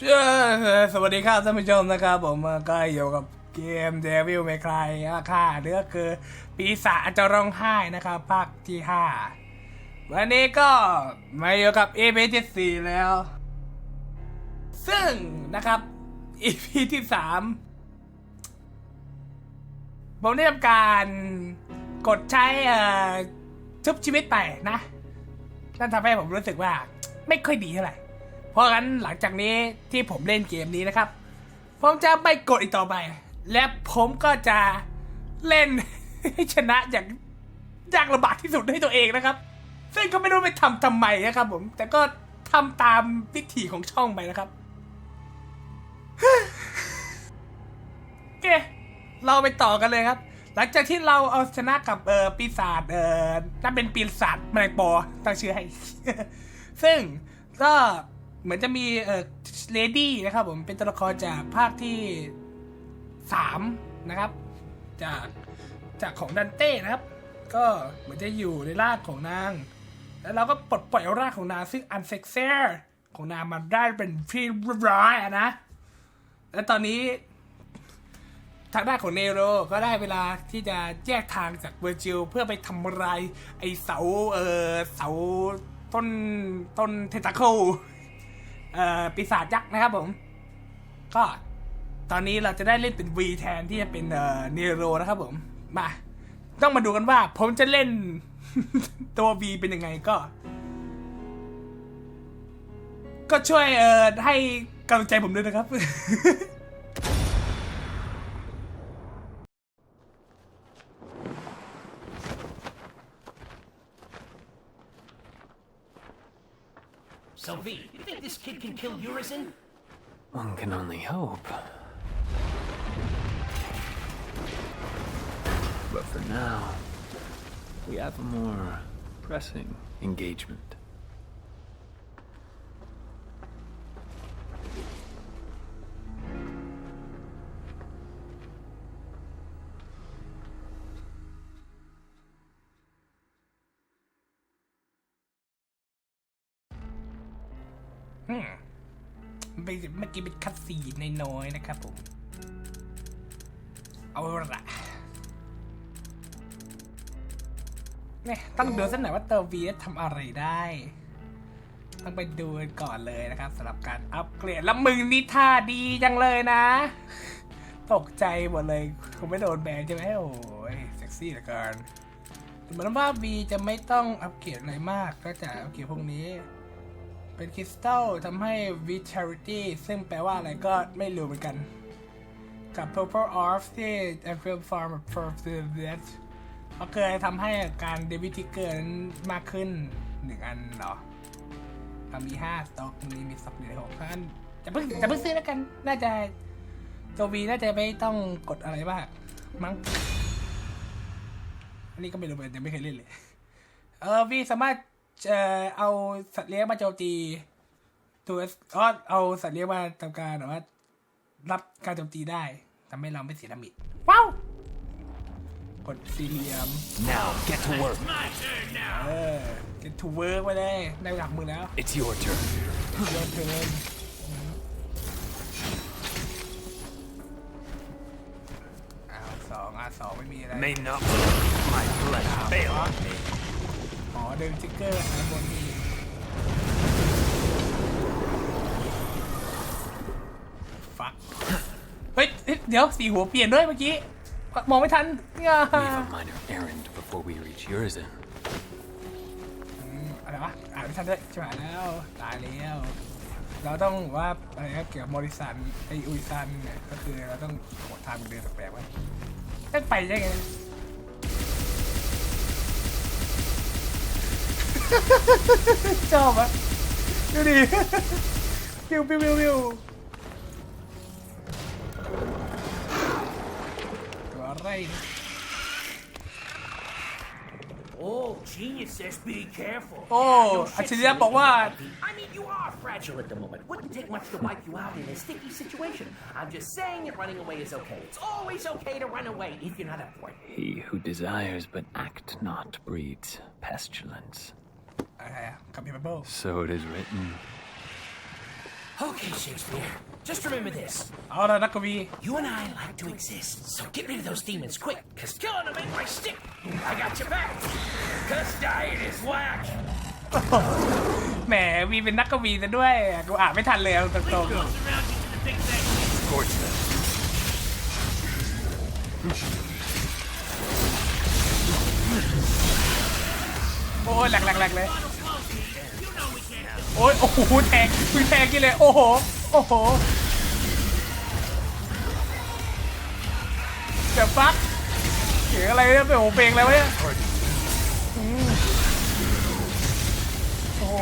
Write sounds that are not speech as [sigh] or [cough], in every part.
ชสวัสดีครับท่านผู้ชมนะครับ ผมก็อยู่กับเกม Devil May Cry อาค่าเนื้อคือปีศาจจะร้องไห้นะครับภาคที่ 5 วันนี้ก็มาอยู่กับ EP ที่ 4 แล้ว ซึ่งนะครับ EP ที่ 3 ผมได้ทำการกดใช้ชุบชีวิตไปนะ นั่นทำให้ผมรู้สึกว่าไม่ค่อยดีเท่าไหร่ เพราะงั้นหลังจากนี้ที่ผมเล่นเกมนี้นะครับ ผมจะไม่กดอีกต่อไป และผมก็จะเล่นให้ชนะอย่างยากลำบากที่สุดให้ตัวเองนะครับ ซึ่งก็ไม่รู้ไปทำทำไมนะครับ ผม แต่ก็ทำตามวิถีของช่องไปนะครับโอเคเราไปต่อกันเลยครับ หลังจากที่เราเอาชนะกับเออปีศาจเออนั่นเป็นปีศาจแมลงปอตั้งชื่อให้ ซึ่งก็ เหมือนจะมีเออเลดี้นะครับผมเป็นตัวละครจากภาคที่สามนะครับ จากจากของดันเต้นะครับ ก็เหมือนจะอยู่ในร่างของนาง แล้วเราก็ปลดปล่อยร่างของนางซึ่งอันเซ็กเซอร์ของนางมาได้เป็นที่เรียบร้อยอะนะ และตอนนี้ทางด้านของเนโรก็ได้เวลาที่จะแยกทางจากเวอร์จิลเพื่อไปทำลายไอเสาเออเสาต้นต้นเทตาเคิล ปีศาจยักษ์นะครับผม ก็ตอนนี้เราจะได้เล่นเป็น V แทนที่จะเป็นเอ่อเนโรนะครับผม มา ต้องมาดูกันว่า ผมจะเล่นตัว V เป็นยังไงก็ ก็ช่วยเอ่อให้กำลังใจผมด้วยนะครับ So V, this kid can kill Urizen? One can only hope. But for now, we have a more pressing engagement. คัดซีนน้อยๆนะครับผม เอาละเนี่ยต้องดูสักหน่อยว่าเตอร์วีทำอะไรได้ ต้องไปดูกันก่อนเลยนะครับสำหรับการอัปเกรดแล้วมึงนี่ท่าดีจังเลยนะ ตกใจหมดเลยคงไม่โดนแบนใช่ไหมโอ้ยเซ็กซี่เหลือเกินเหมือนว่าบีจะไม่ต้องอัปเกรดอะไรมากก็จะอัปเกรดพวกนี้ เป็นคริสตัลทำให้ vitality ซึ่งแปลว่าอะไรก็ไม่รู้เหมือนกัน กับ purple orb ที่ Apple Farm for the death ก็เคยทำให้การเดบิทิเกอร์นั้นมากขึ้นหนึ่งอันเหรอทำมีห้าสต็อกนี้มีสต็อกอยู่ในหกเพราะงั้นจะเพิ่งจะเพิ่งซื้อแล้วกัน น่าจะตัววีน่าจะไม่ต้องกดอะไรมากมั้งอันนี้ก็ไม่รู้เหมือนกันยังไม่เคยเล่นเลย เออวีสามารถ เอ่อเอาสัตว์เลี้ยงมาโจมตีตัวอ๋อเอาสัตว์เลี้ยงมาทำการแบบว่า รับการโจมตีได้ทำให้เราไม่เสียดามิดว้าวกดสี่เหลี่ยม Now, get to work. My turn now. เออ get to work ไปเลยได้หลักมือแล้ว It's your turn. โยนเทิร์นอ้าวสองอะสองไม่มีอะไร May not my flesh fail me. อ๋อเดินจิกเกอร์นะบนนี้ฟักเฮ้ยเฮ้ยเดี๋ยวสีหัวเปลี่ยนด้วยเมื่อกี้ มองไม่ทันง่า We have a minor errand before we reach Urizen. อะไรวะอ่านไม่ทันด้วยใช่ไหมแล้วตายแล้ว เราต้องว่าอะไรนะเกี่ยวกับมอริสันไออุยซันเนี่ยก็คือเราต้องโหทางเดินแปลกๆไว้ไม่ไปได้ไง ชอบอะดูดิ วิววิววิววิวตัวอะไรเนี่ย Oh, genius says be careful. โอ้ No อัจ shit, ฉริยะบอกว่า I mean, you are fragile at the moment. Wouldn't take much to wipe you out in a sticky situation. I'm just saying that running away is okay. It's always okay to run away if you're not up for it. He who desires but act not breeds pestilence. อะไรอะคัมพิวเบิล So it is written. Okay, Shakespeare. Just remember this. เอาละนักกวี You and I like to exist, so get rid of those demons quick, cause killing them ain't my stick. I got your back. Cause dying is whack. [laughs] แหมวีเป็นนักกวีซะด้วยกูอ่านไม่ทันเลยเอาตรงๆ Scorch them. โ อ้ยแหลกแหลกแหลกเลย โอ้ยโอ้โหแทงคุยแทงกี่เลย โอ้โห โอ้โหเดี๋ยวฟักเสียงอะไรเนี่ยเป็นโอเพลงอะไรวะเนี่ยอืมโอ้โห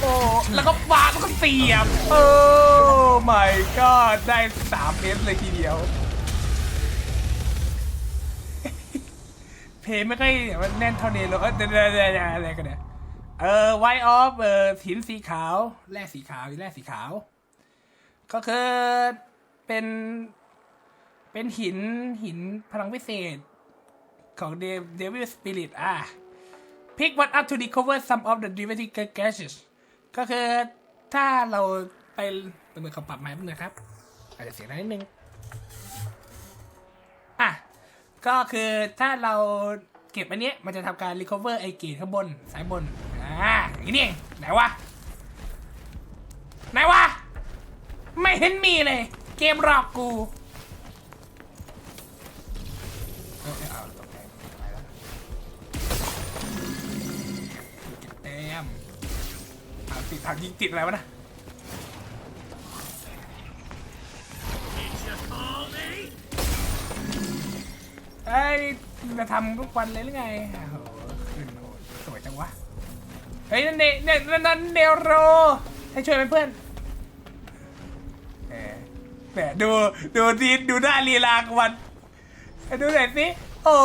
โอ้โหแล้วก็ฟาดแล้วก็เสียบโอ้ my god ได้สามเมตรเลยทีเดียว เพลงไม่ค่อยแบบว่าแน่นเท่านี้หรอกเออเดี๋ยวเดเดอะไรกันเนี่ยเออไวออฟเออหินสีขาวแร่สีขาวแร่สีขาว ก็คือเป็น เป็นหินหินพลังพิเศษของเดวิลสปิริตอะ pick one up to recover some of the divinity gases ก็คือถ้าเราไปเป็นมือเขาปรับไม้เพื่อนครับ อาจจะเสียงนิดนึง ก็คือถ้าเราเก็บอันนี้มันจะทำการ recover ไอเกตข้างบนซ้ายบน อ่าอย่างนี้เองไหนวะ ไหนวะ ไม่เห็นมีเลย เกมหลอกกูเอ้ยเอาตกใจไปแล้วเก็บแต้มเอาติดทางยิงติดอะไรวะนะ ยจะทำทุกวันเลยหรือไงโอ้โหขึ้นโหสวยจังวะ เฮ้ยนั่นเนเนี่ยนั่นนั่นเนโร ให้ช่วยไหมเพื่อนแหมแหมดูดูดีดูหน้าลีลาของมัน ดูหน่อยสิ โอ้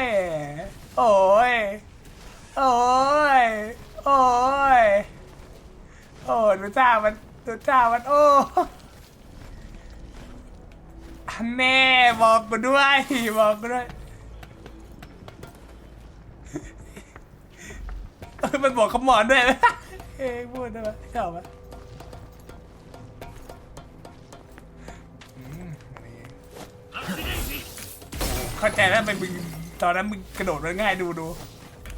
ย โอ้ย โอ้ย โอ้ย โอ้ดูท่ามันดูท่ามันโอ้แน่บอกกูด้วยบอกกูด้วย มันบอกขมอนด้วยเอ้ยพูดได้ไหมชอบไหมอืมนี่โอ้เข้าใจแล้วไปมึงตอนนั้นมึงกระโดดมันง่ายดูดู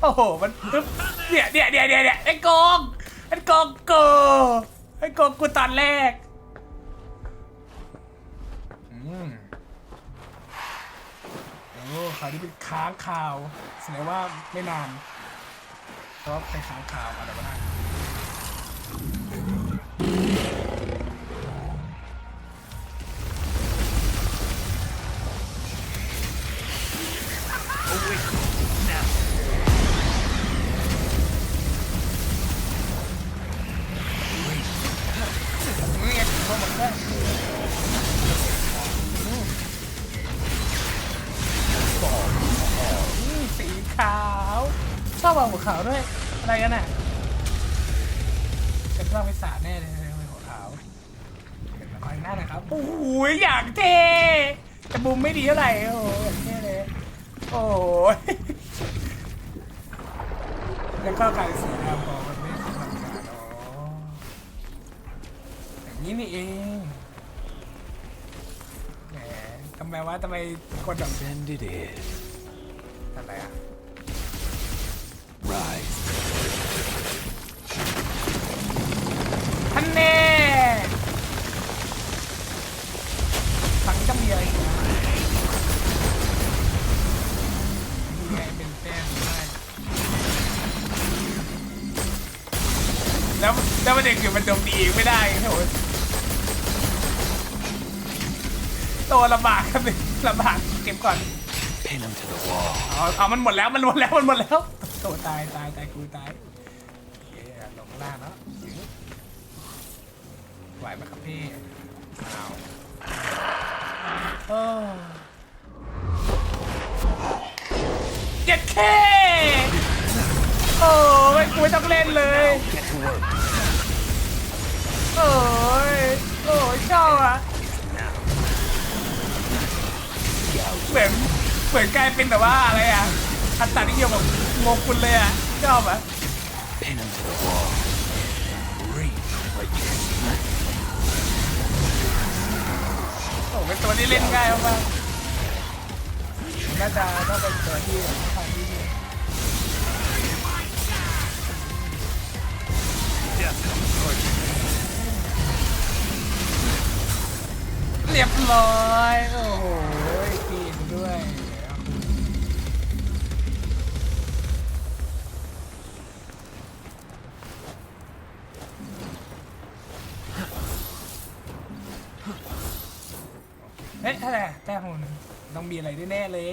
โอ้โหมันปึ๊บเนี่ยเนี่ยเนี่ยเนี่ยเนี่ยไอ้โกงไอ้โกงกูไอ้โกงกูตอนแรกอืมโอ้คราวนี้เป็นค้างคาวแสดงว่าไม่นาน เพราะไปค้างคาวอะไรก็ได้นี่ไงพอหมดแล้วอืมสีขาว ชอบเอาหัวขาวด้วย อะไรกันน่ะเป็นว่าวิสาแน่เลยเป็นหัวขาวเห็นละครหน้าหนะครับ โอ้โหอย่างเท่แต่บุมไม่ดีเท่าไหร่ โอ้โหอย่างเท่เลย โอ้ยแล้วก็การสีดำพอมันไม่ทำงานอ๋ออย่างนี้นี่เองแหมทำไมวะทำไมคนแบบ Send it in. อะไรอะ แล้วแล้วประเด็นคือมันโจมตีเองไม่ได้โอ้ยตัวลำบากครับนี่ลำบากเก็บก่อน Pin him to the wall. เอาเอามันหมดแล้วมันหมดแล้วมันหมดแล้วโตตายตายตายกูตายโอเคลงล่างแล้วไหวไหมครับพี่เอาโอ้เจ็ดเคโอ้ยกูไม่ต้องเล่นเลย Get to work. โอ้ยโอ้ยเจ้าอะเหมือนเหมือนกลายเป็นแต่ว่าอะไรอะอัตตานิยมของโมกุลเลยอะชอบอะโอ้เป็นตัวที่เล่นง่ายมากน่าจะต้องเป็นตัวที่ท ร้อย โอ้โหกินด้วยเอ๊ะอะไรแต้หุ่นต้องมีอะไรแน่ๆเลย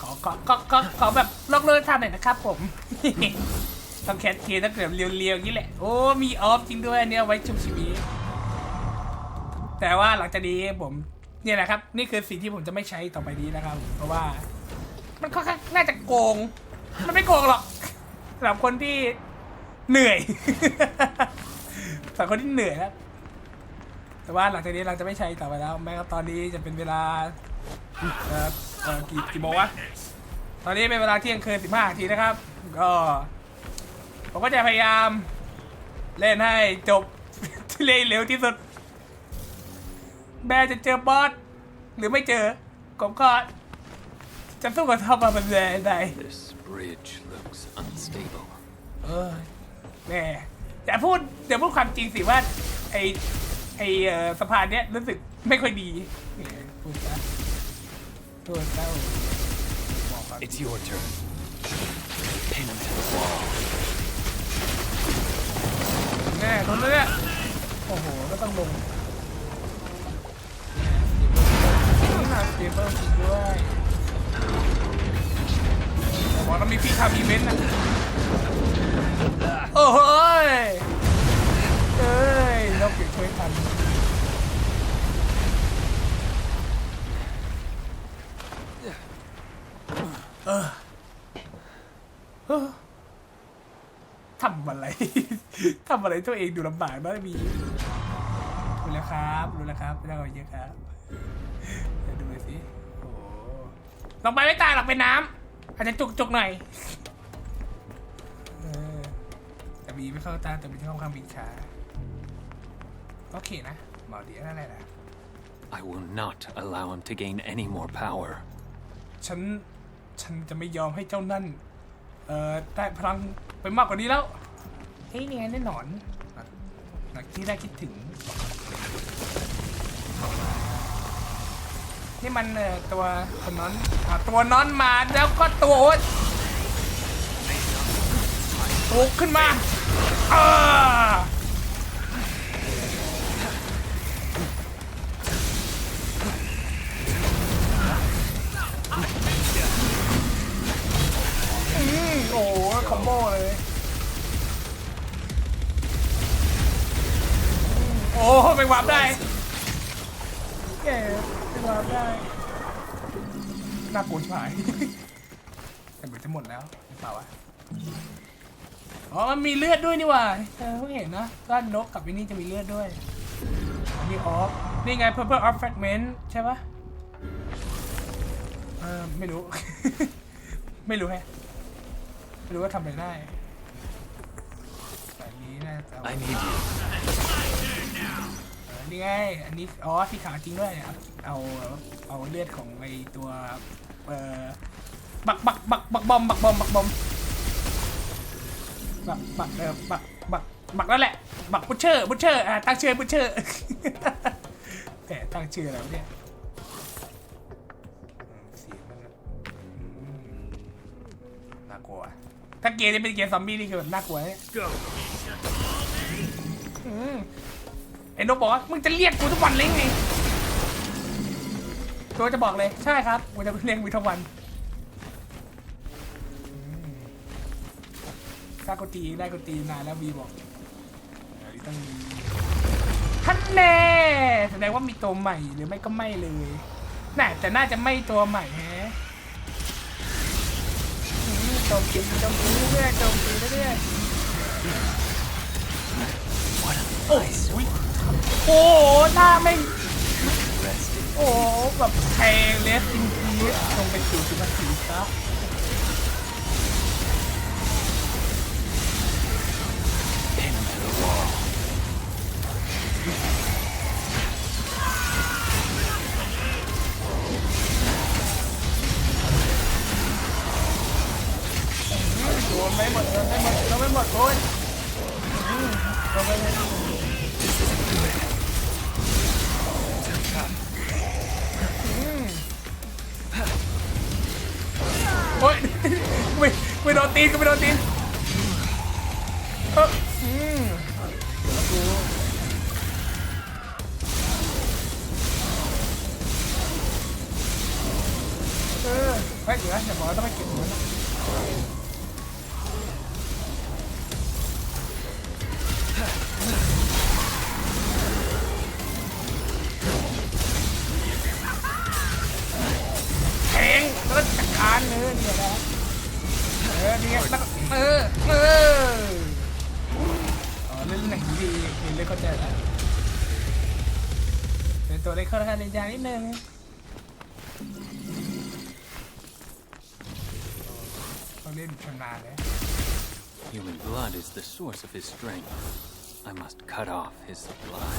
ขอขอขอขอขอแบบลอกเลิกทำหน่อยนะครับผม ต้องแคทเคียร์ต้องแบบเรียวๆอย่างนี้แหละ โอ้ มีออฟจริงด้วยอันเนี่ยไว้ชุบชีวิต แต่ว่าหลังจากนี้ผมเนี่ยนะครับ นี่คือสิ่งที่ผมจะไม่ใช้ต่อไปนี้นะครับ เพราะว่า มันค่อนข้างน่าจะโกง มันไม่โกงหรอกสำหรับคนที่เหนื่อย สำหรับคนที่เหนื่อยแล้วแต่ว่าหลังจากนี้เราจะไม่ใช้ต่อไปแล้ว แม้ว่าตอนนี้จะเป็นเวลาเอ่อเอ่อกี่กี่โมงวะตอนนี้เป็นเวลาเที่ยงคืนสิบห้านาทีนะครับ ก็ ผมก็จะพยายาม เล่นให้จบ เร็วที่สุด แม้จะเจอบอสหรือไม่เจอผมก็จะสู้กับทอมมาเป็นแรงได้ This bridge looks unstable. เออแม่อย่าพูดอย่าพูดความจริงสิว่าไอไอเอ่อสะพานเนี้ยรู้สึกไม่ค่อยดีเนี่ยพูดซะพูดซะบอกก่อน It's your turn. Pin him to the wall. แน่ทนแล้วเนี่ยโอ้โหก็ต้องลง สเตเบิลจริงด้วยบอกแล้วมีพี่ทำอีเวนต์นะโอ้โหเอ้ยนกเก็บช่วยทันเออเออทำอะไร ทำอะไรตัวเองดูลำบากนะมีรู้แล้วครับ รู้แล้วครับไม่ต้องเอาเยอะครับ ลงไปไม่ตายหรอกเป็นน้ำอาจจะจุกจุกๆหน่อยเออแต่บีไม่เข้าตาแต่บีที่ค่อนข้างบีช้าโอเคนะหมอดีนั่นแหละนะ I will not allow him to gain any more power. ฉัน ฉันจะไม่ยอมให้เจ้านั่น เอ่อ ได้พลังไปมากกว่านี้แล้ว เฮ้ยนี่ไงแน่นอนหลักที่ได้คิดถึง นี่มันเอ่อตัวตัวนอนอะตัวนอนมาแล้วก็ตัวโอ๊ตปลุกขึ้นมาอ่าอืมโอ้โหคอมโบเลยอืมโอ้ไปวาร์ปได้ วาร์ปได้น่ากลัวชิบหายแต่เหมือนจะหมดแล้วหรือเปล่าวะอ๋อ มันมีเลือดด้วยนี่หว่าเออเพิ่งเห็นนะด้านนกกับไอ้นี่จะมีเลือดด้วยนนี้ออฟ นี่ไง purple off fragment ใช่ปะเออไม่รู้ ไม่รู้แฮะไม่รู้ว่าทำอะไรได้แต่อันนี้น่าจะ I need you. เออนี่ไง อันนี้ อ๋อ สีขาวจริงด้วยเนี่ย เอา เอาเลือดของไอตัว เอ่อ บักบักบักบักบอม บักบอม บักบอม บักบักเออบักบักบักนั่นแหละ บักบุชเชอร์ บุชเชอร์ อ่า ตั้งชื่อบุชเชอร์ แต่ตั้งชื่ออะไรวะเนี่ยอืมเสียงมันนะอืมน่ากลัว ถ้าเกมนี้เป็นเกมซอมบี้นี่คือแบบน่ากลัวเนี่ย ไอ้นกบอกว่ามึงจะเรียกกูทุกวันเลยไงตัวจะบอกเลยใช่ครับกูจะเรียกมึงทุกวันถ้ากตีได้กตีนานแล้วบีบอกต้องมีท่านแน่แสดงว่ามีตัวใหม่หรือไม่ก็ไม่เลยน่าแต่น่าจะไม่ตัวใหม่แฮะโจมตีโจมตีเรื่อยโจมตีเรื่อยโอ้ย โอ้โหหน้าไม่โอ้โหแบบแทงเลสอินทีลงไปสู่สุภาษีซะ ตีนกูไปโดนตีน เขาเล่นชำนาญเลย Human blood is the source of his strength. I must cut off his supply.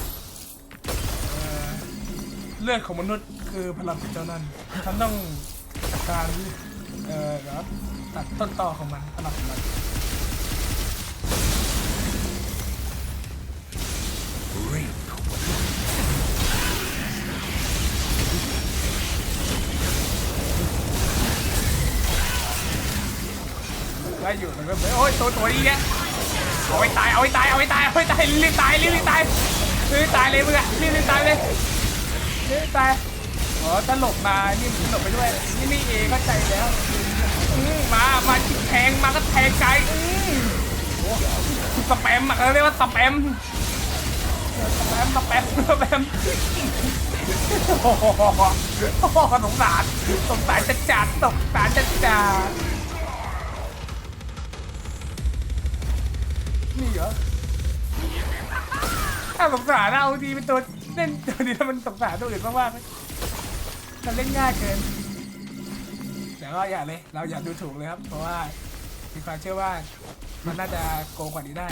เลือดของมนุษย์คือพลังของเจ้านั่นฉันต้องจัดการเอ่อแล้วตัดต้นตอของมันพลังของมัน อยู่แล้วก็โอ้ยตัวตัวนี้เนี่ยเอาไว้ตายเอาไว้ตายเอาไว้ตายเอาไว้ตายรีบตายรีบตายรีบตายเลยมึงอะรีบตายเลยรีบตายอ๋อตลกมานี่หลบไปด้วยนี่นี่เองเข้าใจแล้วมามาแทงมาก็แทงไกลสแปมอะเขาเรียกว่าสแปมสแปมสแปมสแปมโอ้โหสงสารสงสารจัดจัดสงสารจัดจัด นี่เหรอถ้าสงสารนะเอาดีเป็นตัวเล่นตัวนี้ถ้ามันสงสารตัวอื่นมากๆเลยมันเล่นง่ายเกิน แต่ก็อย่าเลย เราอย่าดูถูกเลยครับ เพราะว่ามีความเชื่อว่ามันน่าจะโกงกว่านี้ได้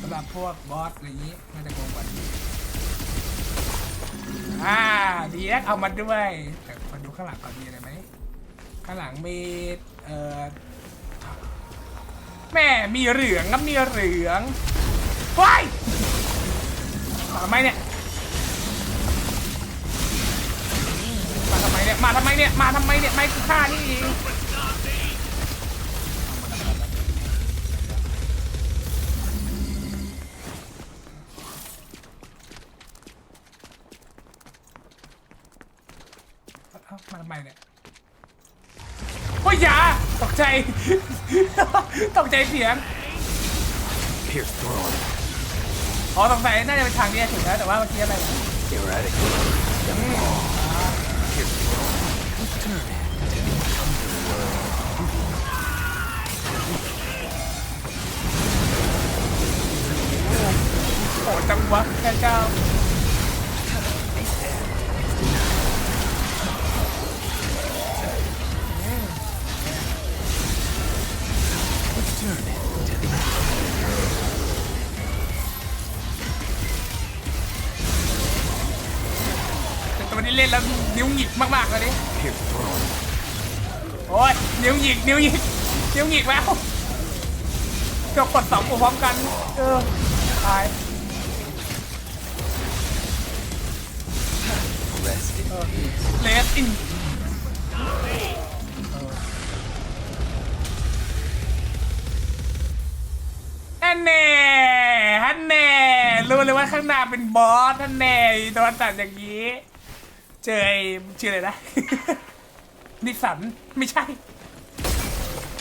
สำหรับพวกบอสอะไรอย่างนี้น่าจะโกงกว่านี้อ่าดีแอคเอามาด้วยแต่มาดูข้างหลังก่อนมีอะไรไหมข้างหลังมีเอ่อ แม่มีเหลืองครับมีเหลืองว้ายมาทำไมเนี่ย มาทำไมเนี่ย มาทำไมเนี่ย มาทำไมเนี่ย ไม่กูฆ่านี่เองมาทำไมเนี่ยโอ้ยยาตกใจ ตกใจเสียง Pierce through อ๋อสงสัยน่าจะเป็นทางนี้ถูกแล้วแต่ว่าเมื่อกี้อะไรวะ Eradicate. โอ้จังหวะแค่เจ้า เล่นแล้วนิ้วหงิกมากๆเลยดิโอ้ยนิ้วหยิกนิ้วหยิกนิ้วหยิกแล้วจะกดสองพร้อมกัน เออตายเลสอินฮันแน่ฮันแน่รู้เลยว่าข้างหน้าเป็นบอสฮันแน่โดนตัดอย่างนี้ เจอไอ้ชื่ออะไรนะ นิสสันไม่ใช่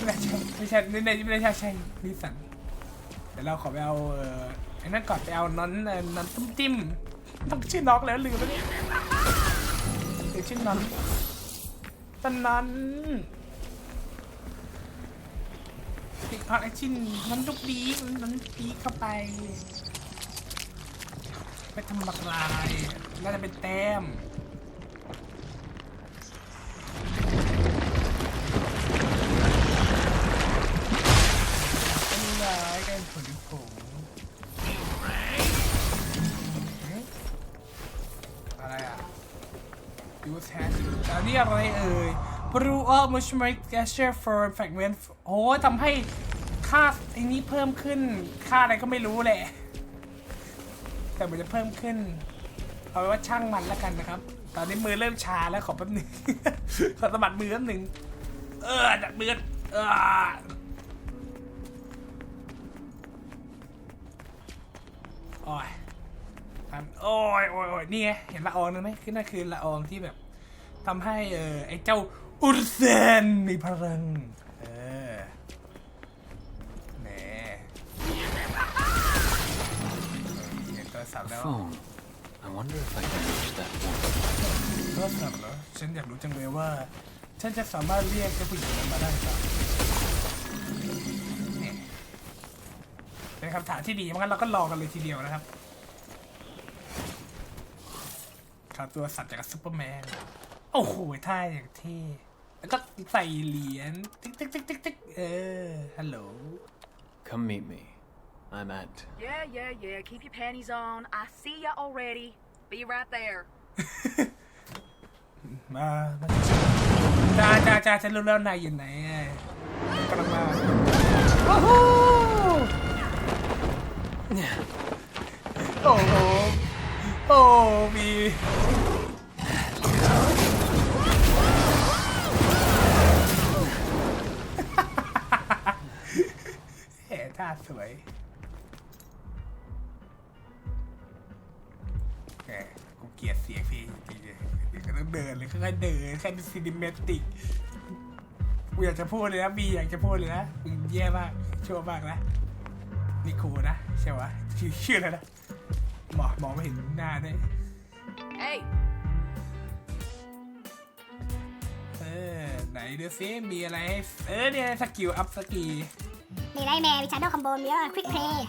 ไม่ใช่ไม่ใช่ไม่ใช่ไม่ใช่ใช่นิสสันเดี๋ยวเราขอไปเอาเอ่อไอ้นั่นก่อนไปเอานอนเอ่อนอนตุ้มจิ้มต้องชื่อน้องแล้วลืมไปเนี่ยเดี๋ยวชื่อน้องตอนนั้นติดพอไอชินมันลูกดีมันดีเข้าไปไปทำบักลายน่าจะเป็นแต้ม อันนี้อะไรเอ่ย brew up much more gesture for fragment โอ้ทำให้ค่าอ้นี้เพิ่มขึ้น ค่าอะไรก็ไม่รู้แหละ แต่มันจะเพิ่มขึ้น เอาไว้ว่าช่างมันแล้วกันนะครับ ตอนนี้มือเริ่มชาแล้วขอแป๊บหนึงขอสะบัดมือแป๊บหนึงเออดัดมือเอออโอ้ยอันโอ้ยโอ้ยโอ้ยนี่ไง เห็นละอองนั่นไหมคือนั่นคือละอองที่แบบ ทำให้เออไอ้เจ้าอุรเซนมีพลังเออแหมเห็นโทรศัพท์แล้ว Phone. I wonder if I can reach that one. โทรศัพท์เหรอฉันอยากรู้จังเลยว่า ฉันจะสามารถเรียกเจ้าผู้หญิงนั้นมาได้หรือเปล่าเนี่ยเป็นคำถามที่ดีงั้นเราก็รอกันเลยทีเดียวนะครับข่าวตัวสัตว์จากซุปเปอร์แมน โอ้โหท่าอย่างเท่แล้วก็ใส่เหรียญติ๊กติ๊กติ๊กติ๊กติ๊กเออฮัลโหล Come meet me. I'm at. Yeah, yeah, yeah. Keep your panties on. I see ya already. Be right there. มามาจ้าจ้าจ้าฉันรู้แล้วนายอยู่ไหนอะกำลังมาโอ้โหโอ้โหโอ้มีาสวยแหมกูเกลียดเสียงพี่จริงๆเลยก็ต้องเดินเลยค่อยๆเดินแค่เป็นซีนิเมติกกูอยากจะพูดเลยนะบีอยากจะพูดเลยนะมึงแย่มากชั่วมากนะนิโคนะใช่ปะชื่อชื่ออะไรนะหมอมองไม่เห็นหน้าด้วย Hey, เออไหนดูซิมีอะไรให้เออเนี่ยสกิลอัพสกี มีไลท์แมร์มีชาร์โดคอมโบมีว่าควิกเพลย์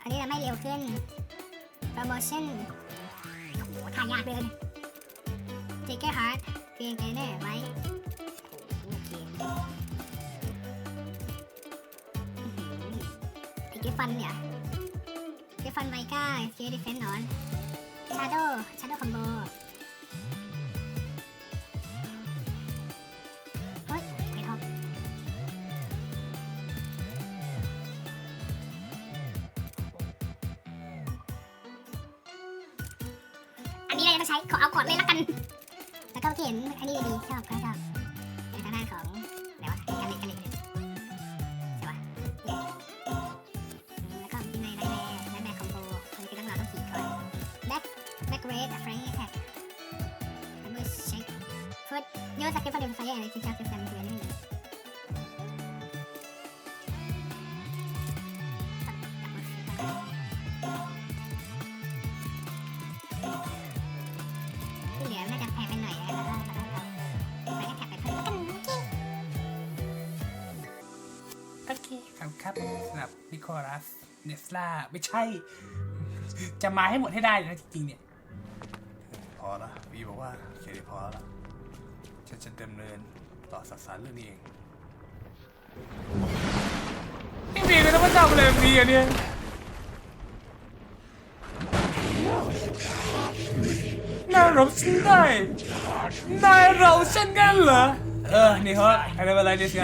อันนี้ทำให้เร็วขึ้นโปรโมชั่นโอ้โหทายากเลยเจเกอร์ฮาร์ดเพียงเทเนอร์ไว้โอเคไอ้เกฟันเนี่ยเกฟันไวก้าเจดิเฟนนอนชาร์โดชาร์โดคอมโบ สกิลฟอร์เดมไฟร์อะไรที่ชอบที่แซมเพื่อนนี่ที่เหลือน่าจะแพงไปหน่อยแล้วก็แล้วก็ไปก็แท็กไปเพิ่มกันโอเคครับครับสำหรับนิโคลัสเนสลาไม่ใช่ จะมาให้หมดให้ได้เลยนะจริงๆเนี่ย พอละบีบอกว่า โอเคพอละฉันจะดำเนินต่อสัสารเรื่องนี้เองไอ้บีไม่ต้องมาทำอะไรแบบนี้อะเนี่ยนายเราฉันได้นายเราฉันกันเหรอ เออ นี่ฮะอะไรอะไรดิสไง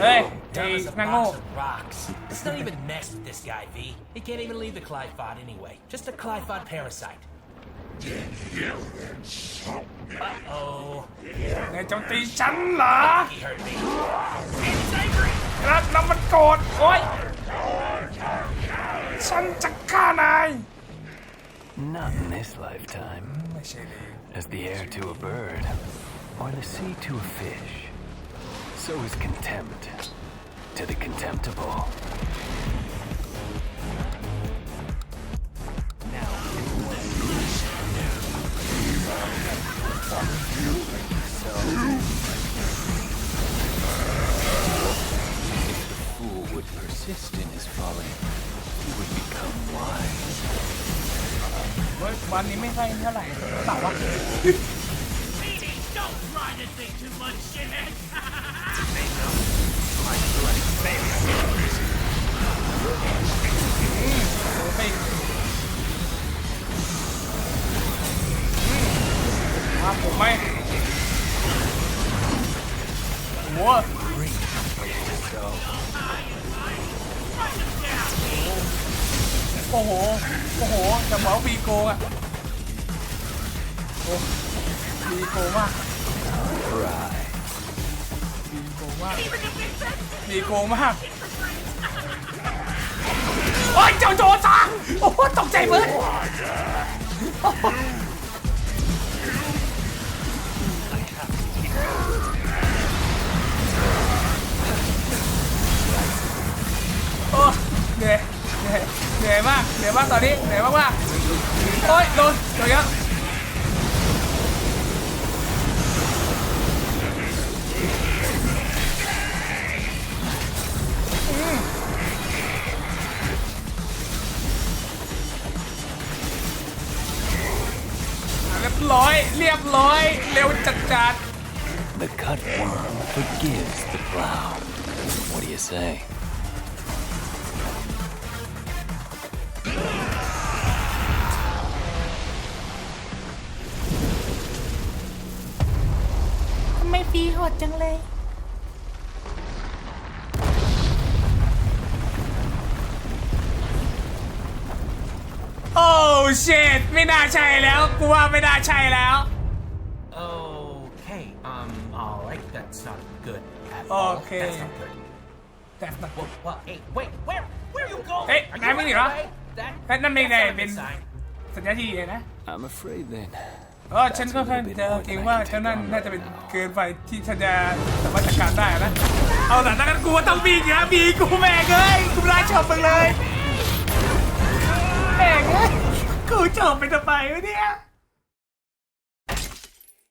เฮ้ยไอ้ Dumb as a นางโง่ box of rocks. Let's not even mess with this guy, V. He can't even leave the Clyphod anyway. Just a Clyphod parasite. Uh-oh. นายโจมตีฉันเหรอ He hurt me. แล้วน้ำมันโกรธโอ๊ย ฉันจะฆ่านาย Not in this lifetime. ไม่ใช่เลย As the air to a bird, or the sea to a fish, so is contempt to the contemptible. วันนี้ไม่ใช่เท่าไหร่เปล่าวะ Don't try to think too much, shithead. ไปมาผมไหมโอ้โห โอ้โห โอ้โหจะหมาบีโกอะ โอ้บีโกมาก cry. โกงมากมีโกงมากโอ้ยเจ้าโจซังโอ้ตกใจเบิร์ดโอ้เหนื่อยเหนื่อยเหนื่อยมากเหนื่อยมากตอนนี้เหนื่อยมากมากๆโอ้ยโดนโดนเยอะ เรียบร้อย เร็วจัดจัด The cut worm forgives the plow. What do you say? ทำไมปีโหดจังเลย เชดไม่น่าใช่แล้ว กูว่าไม่น่าใช่แล้ว Okay, um, alright, that's not good at all. Okay. That's not good. แต่แบบ Well, well, hey, wait, where, where are you going? Hey, are nãy you mới on gì your đó? way? That, Cái năm nay that's này not a good bên- sign. สัญญาที่นะ I'm afraid then. เออฉันก็แค่จะเกรงว่าเจ้านั่นน่าจะเป็นเกินไปที่ฉันจะสามารถจัดการได้นะ เอาแต่ถ้างั้นกูว่าต้องมีอีกนะมีกูแม่งเอ้ยกูไม่ได้ชอบมึงเลยแม่งเอ้ย กูจบไปทำไมวะเนี่ย